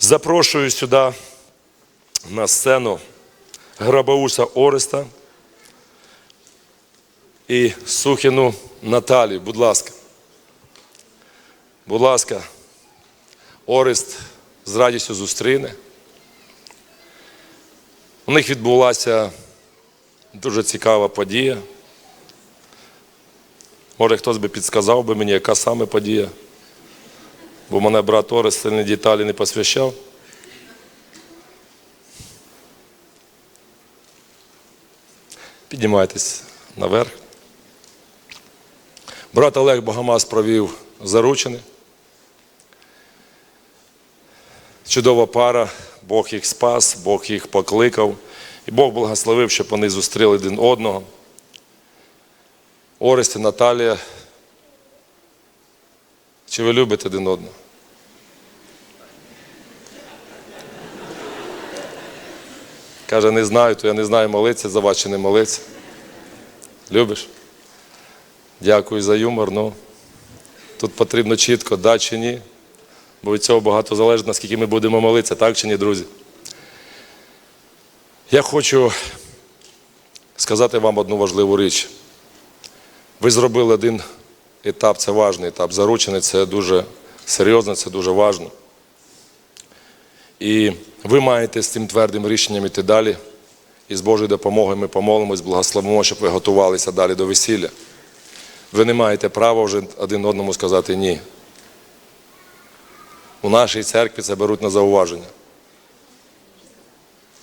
Запрошую сюди на сцену Грабауса Ореста і Сухіну Наталію. Будь ласка. Будь ласка, Орест з радістю зустріне. У них відбулася дуже цікава подія. Може, хтось би підсказав би мені, яка саме подія. Бо мене брат Орест сильні деталі не посвящав. Піднімайтесь наверх. Брат Олег Богомаз провів заручини. Чудова пара, Бог їх спас, Бог їх покликав. І Бог благословив, щоб вони зустріли один одного. Орест і Наталія. Чи ви любите один одного? Каже, не знаю, то я не знаю, молиться за вас чи не молиться. Любиш? Дякую за юмор. Ну, тут потрібно чітко, да чи ні. Бо від цього багато залежить, наскільки ми будемо молитися, так чи ні, друзі. Я хочу сказати вам одну важливу річ. Ви зробили один етап, це важний етап. Заручений це дуже серйозно, це дуже важно. І ви маєте з цим твердим рішенням іти далі. І з Божою допомогою ми помолимось, благословимо, щоб ви готувалися далі до весілля. Ви не маєте права вже один одному сказати ні. У нашій церкві це беруть на зауваження.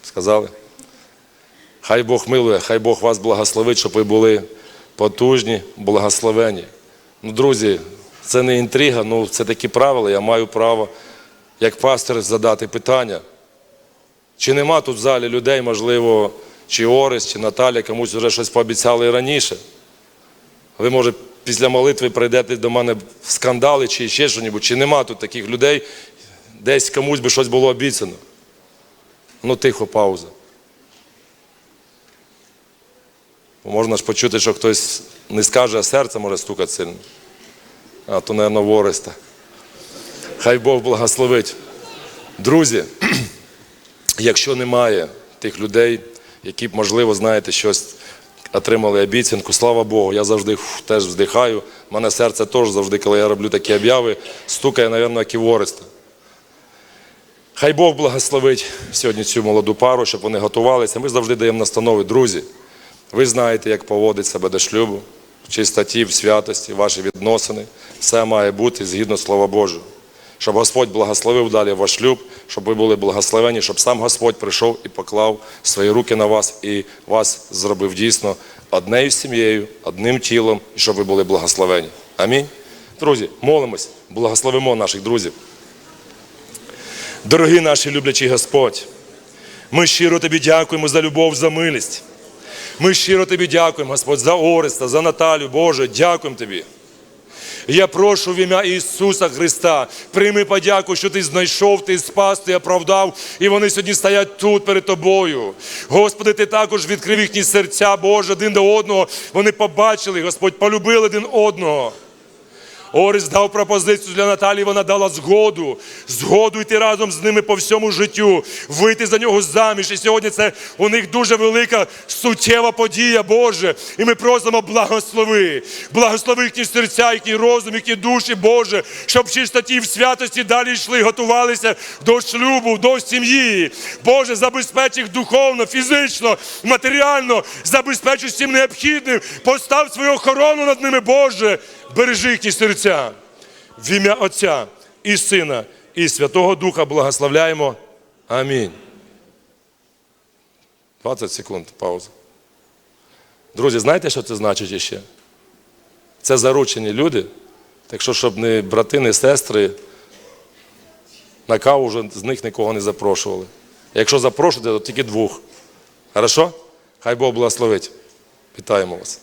Сказали? Хай Бог милує, хай Бог вас благословить, щоб ви були потужні, благословені. Ну, друзі, це не інтрига, ну це такі правила. Я маю право, як пастор, задати питання. Чи нема тут в залі людей, можливо, чи Орес, чи Наталя, комусь вже щось пообіцяли раніше? Ви, може, після молитви прийдете до мене в скандали чи ще щось, чи нема тут таких людей, десь комусь би щось було обіцяно. Ну, тихо, пауза. Можна ж почути, що хтось не скаже, а серце може стукати сильно. А то, мабуть, Ореста. Хай Бог благословить. Друзі, якщо немає тих людей, які б, можливо, знаєте, щось отримали обіцянку, слава Богу, я завжди фу, теж вздихаю. У мене серце теж завжди, коли я роблю такі обяви, стукає, мабуть, як і в Ореста. Хай Бог благословить сьогодні цю молоду пару, щоб вони готувалися. Ми завжди даємо настанови, друзі. Ви знаєте, як поводить себе до шлюбу, чистоті, в святості, ваші відносини. Все має бути згідно Слова Божого. Щоб Господь благословив далі ваш шлюб, щоб ви були благословені, щоб сам Господь прийшов і поклав свої руки на вас і вас зробив дійсно однею сім'єю, одним тілом, і щоб ви були благословені. Амінь. Друзі, молимось, благословимо наших друзів. Дорогий наші люблячий Господь, ми щиро тобі дякуємо за любов, за милість. Ми щиро тобі дякуємо, Господь, за Ореста, за Наталю, Боже, дякуємо тобі. Я прошу в ім'я Ісуса Христа, прийми подяку, що ти знайшов, ти спас, ти оправдав, і вони сьогодні стоять тут перед тобою. Господи, ти також відкрив їхні серця, Боже, один до одного. Вони побачили, Господь, полюбили один одного. Орис дав пропозицію для Наталії, вона дала згоду. Згоду йти разом з ними по всьому життю, вийти за нього заміж. І сьогодні це у них дуже велика суттєва подія, Боже. І ми просимо благослови. Благослови їхні серця, їхній розум, їхні душі, Боже, щоб чистоті в святості далі йшли, готувалися до шлюбу, до сім'ї. Боже, забезпеч їх духовно, фізично, матеріально, забезпеч всім необхідним. Постав свою охорону над ними, Боже. Бережи їхні серця. В ім'я Отця і Сина, і Святого Духа благословляємо. Амінь. 20 секунд, пауза. Друзі, знаєте, що це значить іще? Це заручені люди. Так що, щоб не брати, не сестри, на каву вже з них нікого не запрошували. Якщо запрошуєте, то тільки двох. Хорошо? Хай Бог благословить. Вітаємо вас.